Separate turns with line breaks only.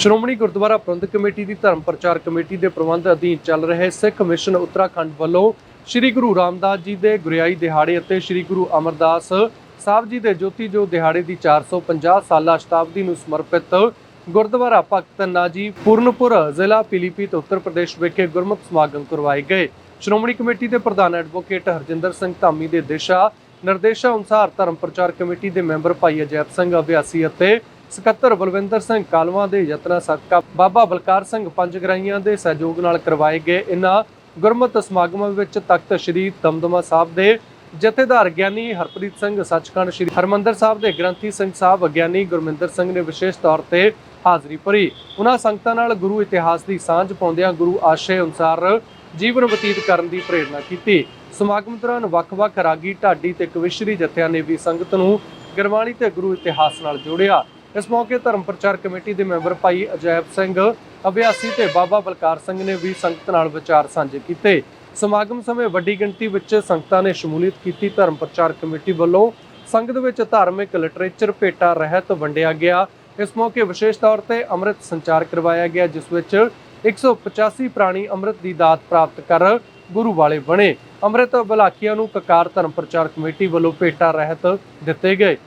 Shiromani Gurdwara Prabandhak committee ਦੀ ਧਰਮ ਪ੍ਰਚਾਰ ਕਮੇਟੀ ਦੇ ਪ੍ਰਬੰਧ ਅਧੀਨ ਚੱਲ ਰਹੇ ਸਿੱਖ ਮਿਸ਼ਨ ਉੱਤਰਾਖੰਡ ਵੱਲੋਂ ਸ੍ਰੀ ਗੁਰੂ ਰਾਮਦਾਸ ਜੀ ਦੇ ਗੁਰਿਆਈ ਦਿਹਾੜੇ ਅਤੇ ਸ੍ਰੀ ਗੁਰੂ ਅਮਰਦਾਸ ਸਾਹਿਬ ਜੀ ਦੇ ਜੋਤੀ ਜੋ ਦਿਹਾੜੇ ਦੀ 450 ਸਾਲਾ ਸ਼ਤਾਬਦੀ ਨੂੰ ਸਮਰਪਿਤ ਗੁਰਦੁਆਰਾ ਭਗਤ ਨਾਜੀ ਪੂਰਨਪੁਰ ਜ਼ਿਲ੍ਹਾ ਪੀਲੀਭੀਤ, ਉੱਤਰ ਪ੍ਰਦੇਸ਼ ਵਿਖੇ ਗੁਰਮਤਿ ਸਮਾਗਮ ਕਰਵਾਏ ਗਏ। ਸ਼੍ਰੋਮਣੀ ਕਮੇਟੀ ਦੇ ਪ੍ਰਧਾਨ ਐਡਵੋਕੇਟ ਹਰਜਿੰਦਰ ਸਿੰਘ ਧਾਮੀ ਦੇ ਦਿਸ਼ਾ ਨਿਰਦੇਸ਼ਾਂ ਅਨੁਸਾਰ ਧਰਮ ਪ੍ਰਚਾਰ ਕਮੇਟੀ ਦੇ ਮੈਂਬਰ ਭਾਈ ਅਜੈਬ ਸਿੰਘ ਅਭਿਆਸੀ ਅਤੇ ਸਕੱਤਰ ਬਲਵਿੰਦਰ ਸਿੰਘ ਕਾਲਵਾ ਦੇ ਯਤਨਾਂ ਸਦਕਾ ਬਾਬਾ ਬਲਕਾਰ ਸਿੰਘ ਪੰਜਗਰਾਈਆਂ ਦੇ ਸਹਿਯੋਗ ਨਾਲ ਕਰਵਾਏ ਗਏ ਇਨ੍ਹਾਂ ਗੁਰਮਤਿ ਸਮਾਗਮਾਂ ਵਿੱਚ ਤਖਤ ਸ੍ਰੀ ਦਮਦਮਾ ਸਾਹਿਬ ਦੇ ਜਥੇਦਾਰ ਗਿਆਨੀ ਹਰਪ੍ਰੀਤ ਸਿੰਘ ਸੱਚਖੰਡ ਸ੍ਰੀ ਹਰਮੰਦਰ ਸਾਹਿਬ ਦੇ ਗ੍ਰੰਥੀ ਸਿੰਘ ਸਾਹਿਬ ਗਿਆਨੀ ਗੁਰਮਿੰਦਰ ਸਿੰਘ ਨੇ ਵਿਸ਼ੇਸ਼ ਤੌਰ ਤੇ ਹਾਜ਼ਰੀ ਭਰੀ। ਉਹਨਾਂ ਸੰਗਤਾਂ ਨਾਲ ਗੁਰੂ ਇਤਿਹਾਸ ਦੀ ਸਾਂਝ ਪਾਉਂਦਿਆਂ ਗੁਰੂ ਆਸ਼ੇ ਅਨੁਸਾਰ ਜੀਵਨ ਬਤੀਤ ਕਰਨ ਦੀ ਪ੍ਰੇਰਣਾ ਕੀਤੀ। ਸਮਾਗਮ ਦੌਰਾਨ ਵੱਖ-ਵੱਖ ਰਾਗੀ, ਢਾਡੀ ਤੇ ਕਵਿਸ਼ਰੀ ਜਥਿਆਂ ਨੇ ਵੀ ਸੰਗਤ ਨੂੰ ਗੁਰਬਾਣੀ ਤੇ ਗੁਰੂ ਇਤਿਹਾਸ ਨਾਲ ਜੋੜਿਆ। ਇਸ ਮੌਕੇ ਧਰਮ ਪ੍ਰਚਾਰ ਕਮੇਟੀ ਦੇ ਮੈਂਬਰ ਭਾਈ ਅਜੈਬ ਸਿੰਘ, ਅਭਿਆਸੀ ਤੇ ਬਾਬਾ ਬਲਕਾਰ ਸਿੰਘ ਨੇ ਵੀ ਸੰਗਤ ਨਾਲ ਵਿਚਾਰ ਸਾਂਝੇ ਕੀਤੇ। ਸਮਾਗਮ ਸਮੇਂ ਵੱਡੀ ਗਿਣਤੀ ਵਿੱਚ ਸੰਗਤਾਂ ਨੇ ਸ਼ਮੂਲੀਅਤ ਕੀਤੀ ਧਰਮ ਪ੍ਰਚਾਰ ਕਮੇਟੀ ਵੱਲੋਂ। ਸੰਗਤ ਵਿੱਚ ਧਾਰਮਿਕ ਲਿਟਰੇਚਰ, ਭੇਟਾ, ਰਹਿਤ ਵੰਡਿਆ ਗਿਆ। ਇਸ ਮੌਕੇ ਵਿਸ਼ੇਸ਼ ਤੌਰ ਤੇ ਅੰਮ੍ਰਿਤ ਸੰਚਾਰ ਕਰਵਾਇਆ ਗਿਆ, ਜਿਸ ਵਿੱਚ 185 ਪ੍ਰਾਣੀ ਅੰਮ੍ਰਿਤ ਦੀ ਦਾਤ ਪ੍ਰਾਪਤ ਕਰ ਗੁਰੂ ਵਾਲੇ ਬਣੇ। ਅੰਮ੍ਰਿਤ ਬਲਾਕੀਆਂ ਨੂੰ ਕਕਾਰ ਧਰਮ ਪ੍ਰਚਾਰ ਕਮੇਟੀ ਵੱਲੋਂ ਭੇਟਾ, ਰਹਿਤ ਦਿੱਤੇ ਗਏ।